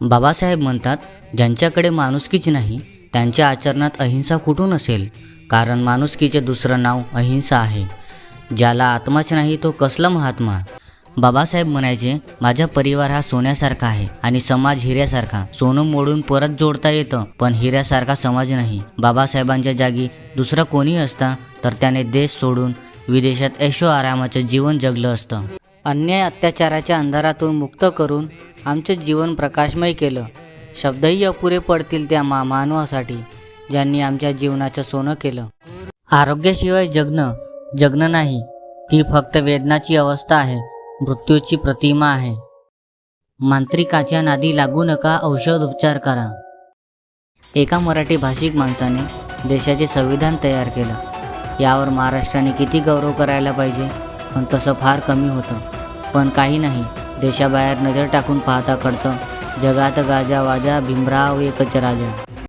बाबासाहेब म्हणतात ज्यांच्याकडे माणुसकीच नाही त्यांच्या आचरणात अहिंसा कुठून असेल? कारण माणुसकीचे दुसरं नाव अहिंसा आहे. ज्याला आत्माच नाही तो कसला महात्मा? बाबासाहेब म्हणायचे माझा परिवार हा सोन्यासारखा आहे आणि समाज हिऱ्यासारखा. सोनं मोडून परत जोडता येतं पण हिऱ्यासारखा समाज नाही. बाबासाहेबांच्या जागी दुसरा कोणी असता तर त्याने देश सोडून विदेशात ऐशो आरामाचं जीवन जगलं असतं. अन्याय अत्याचाराच्या अंधारातून मुक्त करून आमचं जीवन प्रकाशमय केलं. शब्दही अपुरे पडतील त्या मा मानवासाठी ज्यांनी आमच्या जीवनाचं सोनं केलं. आरोग्याशिवाय जगणं जगणं नाही ती फक्त वेदनाची अवस्था आहे मृत्यूची प्रतिमा आहे. मांत्रिकाच्या नादी लागू नका औषध उपचार करा. एका मराठी भाषिक माणसाने देशाचे संविधान तयार केलं. यावर महाराष्ट्राने किती गौरव करायला पाहिजे? पण तसं फार कमी होतं. पण काही नाही. देशाबाहेर नजर टाकून पाहता कळतं. जगात गाजा वाजा भीमराव एकच राजा.